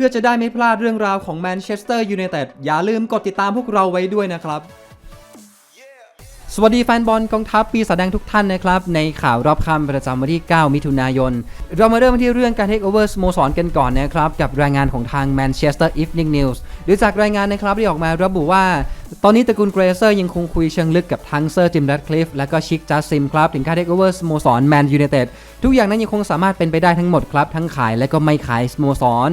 พื่อจะได้ไม่พลาดเรื่องราวของแมนเชสเตอร์ยูไนเต็ดอย่าลืมกดติดตามพวกเราไว้ด้วยนะครับ สวัสดีแฟนบอลกองทัพปีศาจแดงทุกท่านนะครับ ในข่าวรอบค่ำประจำวันที่ 9 มิถุนายน เรามาเริ่มที่เรื่องการเทคโอเวอร์สโมสรกันก่อนนะครับ กับรายงานของทาง Manchester Evening News หรือจากรายงานนะครับที่ออกมาระบุว่าตอนนี้ตระกูลเกรเซอร์ยังคงคุยเชิงลึกกับทั้งเซอร์จิมแรดคลิฟและก็ชิคจัสซิมครับถึงการเทคโอเวอร์สโมสรแมนยูไนเต็ดทุกอย่างนั้นยังคงสามารถเป็นไปได้ทั้งหมดครับ ทั้งขายและก็ไม่ขายสโมสร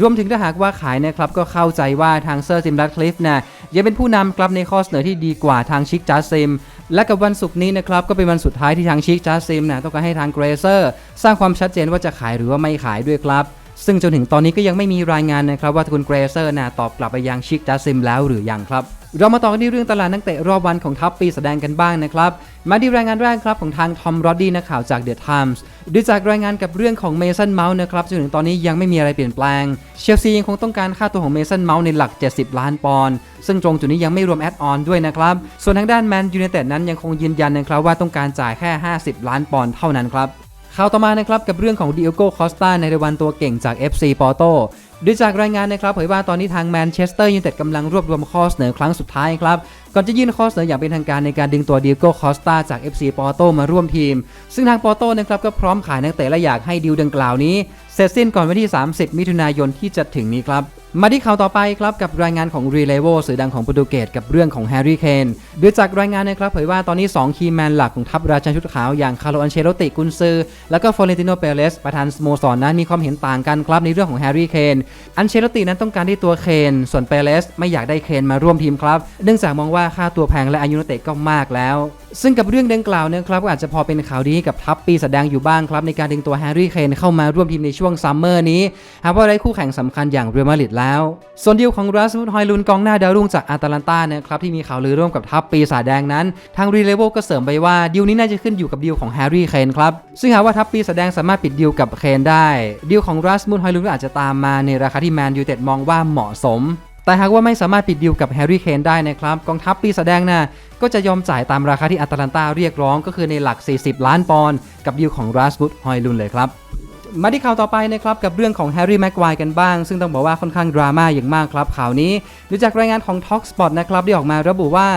รวมถึงถ้าหากว่าขายนะครับก็เข้าใจว่าทางเซอร์ซิมรัตคลิฟนะยังเป็นผู้นำครับในข้อเสนอที่ดีกว่าทางชิคจัสซิมและกับวันศุกร์นี้นะครับก็เป็นวันสุดท้ายที่ทางชิคจัสซิมนะต้องการให้ทางเกรเซอร์ สร้างความชัดเจนว่าจะขายหรือว่าไม่ขายด้วยครับ ซึ่งจนถึงตอนนี้ก็ยังไม่มีรายงานนะครับว่าคุณเกรเซอร์นะตอบกลับไปยังชิคจัสซิมแล้วหรือยังครับ เรามาต่อกันที่เรื่องตลาดนักเตะรอบวันของทัพปีแสดงกันบ้างนะครับ มาที่รายงานแรกครับของทางทอมรอดดี้นักข่าวจากเดอะไทมส์ดูจากรายงานกับเรื่องของเมสันเมาส์นะครับจนถึงตอนนี้ยังไม่มีอะไรเปลี่ยนแปลง เชลซียังคงต้องการค่าตัวของเมสันเมาส์ในหลัก 70 ล้านปอนด์ซึ่งตรงจุดนี้ยังไม่รวมแอดออนด้วยนะครับ ส่วนทางด้านแมนยูไนเต็ดนั้นยังคงยืนยันนะครับว่าต้องการจ่ายแค่ 50 ล้านปอนด์เท่านั้นครับข่าวต่อมานะครับกับเรื่องของดิโอโกคอสตาในรายวันตัวเก่งจาก FC ปอร์โต โดยจากรายงานนะครับเผยว่าตอนนี้ทางแมนเชสเตอร์ยูไนเต็ดกำลังรวบรวมข้อเสนอครั้งสุดท้ายครับ ก่อนจะยื่นข้อเสนออย่างเป็นทางการในการดึงตัวดิโกคอสตาจาก FC ปอร์โตมาร่วมทีม ซึ่งทางปอร์โตนะครับก็พร้อมขายนักเตะและอยากให้ดีลดังกล่าวนี้ เสร็จสิ้นก่อนวันที่ 30 มิถุนายนที่จะถึงนี้ครับ มาที่ข่าวต่อไปครับกับรายงานของรีเลโวสื่อดังของโปรตุเกสกับเรื่องของแฮร์รี่เคนโดยจากรายงานนะครับเผยว่าตอนนี้ 2 คีย์แมนหลักของทัพราชันชุดขาวอย่างคาร์โลอันเชโรติกุนซือ และก็ฟลอเรนติโนเปเรสประธานสโมสรนั้นมีความเห็นต่างกันครับในเรื่องของแฮร์รี่เคนอันเชโรตินั้นต้องการที่ตัวเคนส่วนเปเรสไม่อยากได้เคนมาร่วมทีมครับ เนื่องจากมองว่าค่าตัวแพงและอายุนักเตะก็มากแล้ว ซึ่งกับเรื่องดังกล่าวนะครับก็อาจจะพอเป็นข่าวนี้กับทัพปีแสดงอยู่บ้างครับ ในการดึงตัวแฮร์รี่เคนเข้ามาร่วมทีมในช่วงซัมเมอร์นี้หากว่าได้คู่แข่งสำคัญอย่างเรอัลมาดริดแล้ว ส่วนดีลของรัสมุดฮอยลุนกองหน้าดาวรุ่งจากอาตาลันตานะครับที่มีข่าวลือร่วมกับทัพปีศาจแดงนั้น ทางรีเลเวลก็เสริมไปว่าดีลนี้น่าจะขึ้นอยู่กับดีลของแฮร์รี่เคนครับซึ่งหากว่าทัพปีศาจแดงสามารถปิดดีลกับเคนได้ดีลของรัสมุดฮอยลุนก็อาจจะตามมาในราคาที่แมนยูเต็ดมองว่าเหมาะสมแต่หากว่าไม่สามารถปิดดีลกับแฮร์รี่เคนได้นะครับกองทัพปีแสดงน่ะ ก็จะยอมจ่ายตามราคาที่อัตแลนตาเรียกร้องก็คือในหลัก 40 ล้านปอนด์กับดีลของรัสบุตฮอยลุนเลยครับมาที่ข่าวต่อไปนะครับกับเรื่องของแฮร์รี่แม็กควายกันบ้าง ซึ่งต้องบอกว่าค่อนข้างดราม่าอย่างมากครับข่าวนี้ดูจากรายงานของ Talkspot นะครับที่ออกมาระบุว่า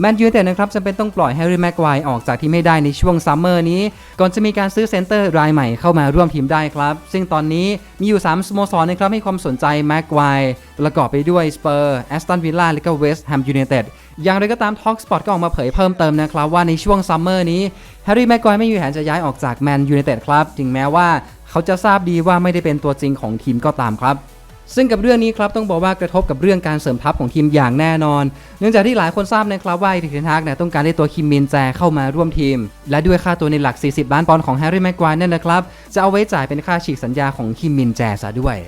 แมนยูเต็ดนะครับจำเป็นต้องปล่อยแฮร์รี่แม็กควายออกจากทีมไม่ได้ในช่วงซัมเมอร์นี้ ก่อนจะมีการซื้อเซนเตอร์รายใหม่เข้ามาร่วมทีมได้ครับ ซึ่งตอนนี้มีอยู่ 3สโมสรนะครับให้ความสนใจแม็กควายประกอบไปด้วยสเปอร์แอสตันวิลล่าและก็เวสต์แฮมยูไนเต็ดอย่างไรก็ตาม Talkspot ก็ออกมาเผยเพิ่มเติมนะครับว่าในช่วงซัมเมอร์นี้แฮร์รี่แม็กควายไม่มีแผนจะย้ายออกจากแมนยูไนเต็ดครับถึงแม้ว่าเขาจะทราบดีว่าไม่ได้เป็นตัวจริงของทีมก็ตามครับ ซึ่งกับเรื่องนี้ครับต้องบอกว่ากระทบกับเรื่องการเสริมทัพของทีมอย่างแน่นอน เนื่องจากที่หลายคนทราบนะครับว่าอีริทักเนี่ยต้องการได้ตัวคิมมินแจเข้ามาร่วมทีม และด้วยค่าตัวในหลัก 40 ล้านปอนด์ของแฮร์รี่แม็กควายนั่นนะครับจะเอาไว้จ่ายเป็นค่าฉีกสัญญาของคิมมินแจซะด้วย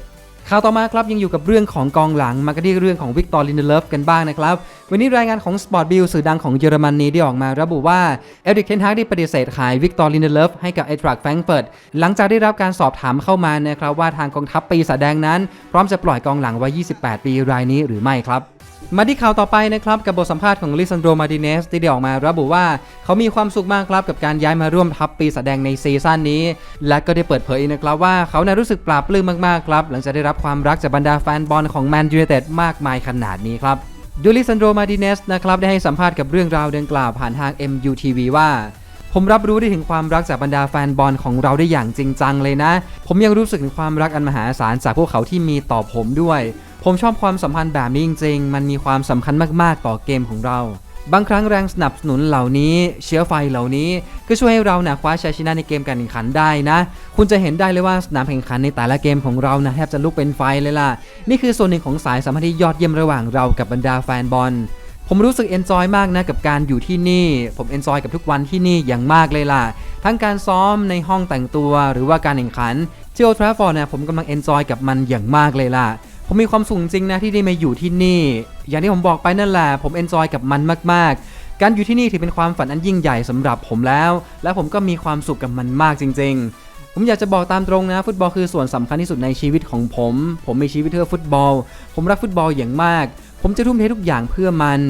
ข่าวต่อมาครับยังอยู่กับเรื่องของกองหลังมากันที่เรื่องของวิกตอร์ลินเดเลฟกันบ้างนะครับ วันนี้รายงานของ Sport b i l สื่อดังของเยอรมนีได้ออกมาระบุว่าเอริกเทนฮากได้ปฏิเสธขายวิกตอร์ลินเดเลฟให้กับไอทรักแฟรงเฟิร์ตหลังจากได้รับการสอบถามเข้ามานะครับว่าทางกองทัพปีศาจแดงนั้น พร้อมจะปล่อยกองหลังวัย 28 ปีรายนี้หรือไม่ครับ มาที่ข่าวต่อไปนะครับกับบทสัมภาษณ์ของลิซันโดมาดิเนสที่ได้ออกมาระบุว่า เขามีความสุขมากครับกับการย้ายมาร่วมทัพปีแสดงในซีซั่นนี้ และก็ได้เปิดเผยนะครับว่าเขาน่ารู้สึกปลาบปลื้มมากๆครับ หลังจากได้รับความรักจากบรรดาแฟนบอลของแมนยูไนเต็ดมากมายขนาดนี้ครับดูลิซันโดมาดิเนสนะครับได้ให้สัมภาษณ์กับเรื่องราวดังกล่าวผ่านทาง MUTV ว่าผมรับรู้ได้ถึงความรักจากบรรดาแฟนบอลของเราได้อย่างจริงจังเลยนะ ผมยังรู้สึกถึงความรักอันมหาศาลจากพวกเขาที่มีต่อผมด้วย ผมชอบความสัมพันธ์แบบนี้จริง ๆ มันมีความสำคัญมากๆต่อเกมของเรา บางครั้งแรงสนับสนุนเหล่านี้ เชื้อไฟเหล่านี้ก็ช่วยให้เรานะคว้าชัยชนะในเกมการแข่งขันได้นะ คุณจะเห็นได้เลยว่าสนามแข่งขันในแต่ละเกมของเรานะแทบจะลุกเป็นไฟเลยล่ะ นี่คือส่วนหนึ่งของสายสัมพันธ์ที่ยอดเยี่ยมระหว่างเรากับบรรดาแฟนบอลผมรู้สึกเอนจอยมากนะกับการอยู่ที่นี่ ผมเอนจอยกับทุกวันที่นี่อย่างมากเลยล่ะ ทั้งการซ้อมในห้องแต่งตัวหรือว่าการแข่งขันที่โอทราฟอร์ดเนี่ยผมกำลังเอนจอยกับมันอย่างมากเลยล่ะ ผมมีความสุขจริงนะที่ได้มาอยู่ที่นี่ อย่างที่ผมบอกไปนั่นแหละผมเอนจอยกับมันมาก ๆ การอยู่ที่นี่ถือเป็นความฝันอันยิ่งใหญ่สำหรับผมแล้ว และผมก็มีความสุขกับมันมากจริง ๆ ผมอยากจะบอกตามตรงนะ ฟุตบอลคือส่วนสำคัญที่สุดในชีวิตของผม ผมมีชีวิตเพื่อฟุตบอล ผมรักฟุตบอลอย่างมาก ผมจะทุ่มเททุกอย่างเพื่อมัน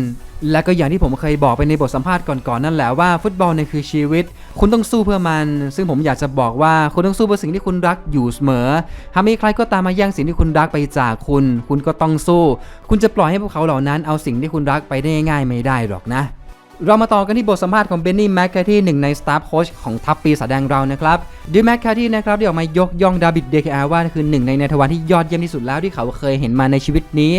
และก็อย่างที่ผมเคยบอกไปในบทสัมภาษณ์ก่อนๆนั่นแหละว่าฟุตบอลเนี่ยคือชีวิต คุณต้องสู้เพื่อมัน ซึ่งผมอยากจะบอกว่าคุณต้องสู้เพื่อสิ่งที่คุณรักอยู่เสมอหากมีใครก็ตามมาแย่งสิ่งที่คุณรักไปจากคุณ คุณก็ต้องสู้ คุณจะปล่อยให้พวกเขาเหล่านั้นเอาสิ่งที่คุณรักไปได้ง่ายไม่ได้หรอกนะเรามาต่อกันที่บทสัมภาษณ์ของเบนนี่แมคคาที่หนึ่งในสตาฟโค้ชของทัพปีศาจแดงเรานะครับดิแมคคาที่นะครับได้ออกมายกย่องดาบิดเดคอาว่าคือหนึ่งในนายทวารที่ยอดเยี่ยมที่สุดแล้วที่เขาเคยเห็นมาในชีวิตนี้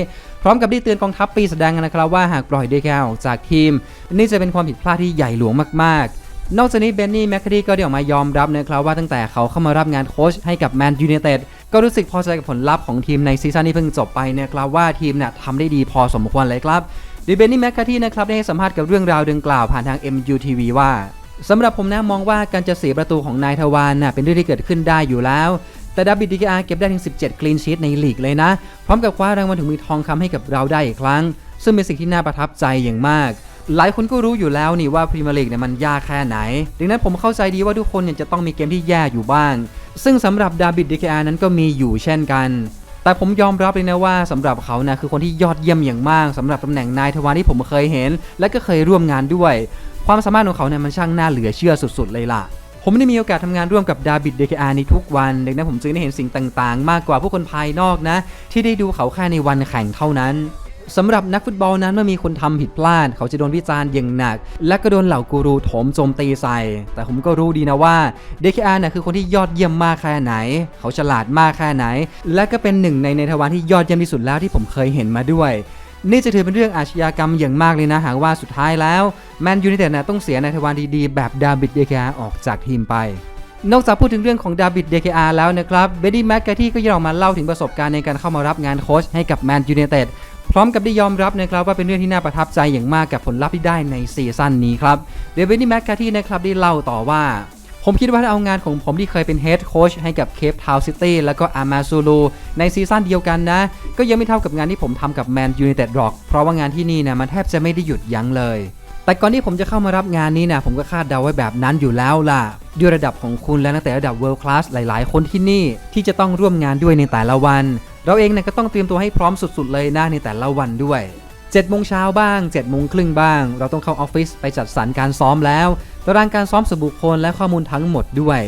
พร้อมกับได้เตือนกองทัพปีศาจแดงนะครับว่าหากปล่อยเดคอาออกจากทีม นี่จะเป็นความผิดพลาดที่ใหญ่หลวงมากๆ นอกจากนี้เบนนี่แมคคาที่ก็ได้ออกมายอมรับนะครับว่าตั้งแต่เขาเข้ามารับงานโค้ชให้กับแมนยูไนเต็ดก็รู้สึกพอใจกับผลลัพธ์ของทีมในซีซั่นที่เพิ่งจบไปนะครับว่าทีมเนี่ยทำได้ดีพอสมควรเลยครับดิเบนนี่แมคคาที่นะครับได้ให้สัมภาษณ์กับเรื่องราวดังกล่าวผ่านทาง MUTV ว่าสำหรับผมนะมองว่าการจะเสียประตูของนายทวารน่ะเป็นเรื่องที่เกิดขึ้นได้อยู่แล้ว แต่ดับบิดดีอาเก็บได้ถึง 17คลีนชีตในลีกเลยนะ พร้อมกับคว้ารางวัลถึงมือทองคำให้กับเราได้อีกครั้ง ซึ่งเป็นสิ่งที่น่าประทับใจอย่างมาก หลายคนก็รู้อยู่แล้วนี่ว่าพรีเมียร์ลีกเนี่ยมันยากแค่ไหน ดังนั้นผมเข้าใจดีว่าทุกคนเนี่ยจะต้องมีเกมที่แย่อยู่บ้าง ซึ่งสำหรับดาบิดดีอานั้นก็มีอยู่เช่นกันแต่ผมยอมรับเลยนะว่าสำหรับเขานะคือคนที่ยอดเยี่ยมอย่างมากสำหรับตำแหน่งนายทวารที่ผมเคยเห็น และก็เคยร่วมงานด้วย ความสามารถของเขาเนี่ยมันช่างน่าเหลือเชื่อสุดๆเลยล่ะ ผมได้มีโอกาสทำงานร่วมกับดาบิดเดคอาในทุกวันดังนั้นผมจึงได้เห็นสิ่งต่างๆ มากกว่าผู้คนภายนอกนะ ที่ได้ดูเขาแค่ในวันแข่งเท่านั้นสำหรับนักฟุตบอลนั้นเมื่อมีคนทำผิดพลาด เขาจะโดนวิจารณ์อย่างหนัก และก็โดนเหล่ากูรูโถมโจมตีใส่ แต่ผมก็รู้ดีนะว่า DKR เนี่ยคือคนที่ยอดเยี่ยมมากแค่ไหน เขาฉลาดมากแค่ไหน และก็เป็นหนึ่งในในทวารที่ยอดเยี่ยมที่สุดแล้วที่ผมเคยเห็นมาด้วย นี่จะถือเป็นเรื่องอาชญากรรมอย่างมากเลยนะ หากว่าสุดท้ายแล้วแมนยูไนเต็ดนะต้องเสียในทวารดีๆ แบบดาบิดเดคอาออกจากทีมไป นอกจากพูดถึงเรื่องของดาบิด DKR แล้วนะครับเบดดี้แมคกาที่ก็ยังออกมาเล่าถึงประสบการณ์ในการเข้ามารับงานโค้ชให้กับแมนยูไนเต็ดพร้อมกับได้ยอมรับนะครับว่าเป็นเรื่องที่น่าประทับใจอย่างมากกับผลลัพธ์ที่ได้ในซีซั่นนี้ครับเดวิดดี้แมคกาที่นะครับได้เล่าต่อว่า ผมคิดว่าถ้าเอางานของผมที่เคยเป็นเฮดโค้ชให้กับเคปทาวน์ซิตี้แล้วก็อามาซูลูในซีซั่นเดียวกันนะ ก็ยังไม่เท่ากับงานที่ผมทำกับแมนยูไนเต็ดหรอก เพราะว่างานที่นี่นะมันแทบจะไม่ได้หยุดยั้งเลย แต่ก่อนที่ผมจะเข้ามารับงานนี้นะผมก็คาดเดาไว้แบบนั้นอยู่แล้วล่ะ ด้วยระดับของคุณและนักเตะระดับ world class หลาย ๆ คนที่นี่ที่จะต้องร่วมงานด้วยในแต่ละวัน เราเองเนี่ยก็ต้องเตรียมตัวให้พร้อมสุด ๆ เลยนะในแต่ละวันด้วย7โมงเช้าบ้าง7โมงครึ่งบ้าง เราต้องเข้าออฟฟิศไปจัดสรรการซ้อมแล้ว ตารางการซ้อมส่วนบุคคลและข้อมูลทั้งหมดด้วย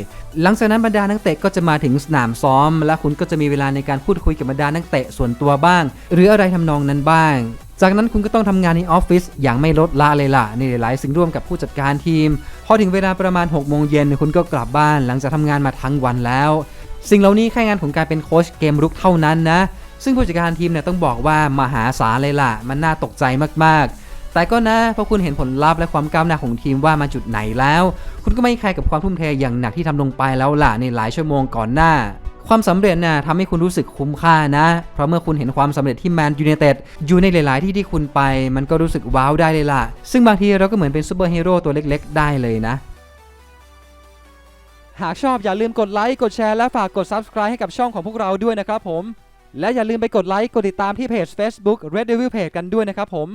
หลังจากนั้นบรรดานักเตะก็จะมาถึงสนามซ้อม และคุณก็จะมีเวลาในการพูดคุยกับบรรดานักเตะส่วนตัวบ้าง หรืออะไรทำนองนั้นบ้าง จากนั้นคุณก็ต้องทำงานในออฟฟิศอย่างไม่ลดละเลยล่ะในหลายๆสิ่งร่วมกับผู้จัดการทีม พอถึงเวลาประมาณ6โมงเย็นคุณก็กลับบ้านหลังจากทำงานมาทั้งวันแล้ว สิ่งเหล่านี้แค่งานของการเป็นโค้ชเกมรุกเท่านั้นนะซึ่งผู้จัดการทีมเนี่ยต้องบอกว่ามหาศาลเลยล่ะ มันน่าตกใจมากๆ แต่ก็นะเพราะคุณเห็นผลลัพธ์และความก้าวหน้าของทีมว่ามาจุดไหนแล้ว คุณก็ไม่แครกับความทุ่มเทอย่างหนักที่ทำลงไปแล้วล่ะในหลายชั่วโมงก่อนหน้า ความสำเร็จน่ะทำให้คุณรู้สึกคุ้มค่านะ เพราะเมื่อคุณเห็นความสำเร็จที่แมนยูไนเต็ดอยู่ในหลาย ๆ ที่ที่คุณไป มันก็รู้สึกว้าวได้เลยล่ะ ซึ่งบางทีเราก็เหมือนเป็นซูเปอร์ฮีโร่ตัวเล็ก ๆ ได้เลยนะหากชอบอย่าลืมกดไลค์ กดแชร์และฝากกด Subscribe ให้กับช่องของพวกเราด้วยนะครับผม และอย่าลืมไปกดไลค์ กดติดตามที่เพจ Facebook Red Devil Page กันด้วยนะครับผม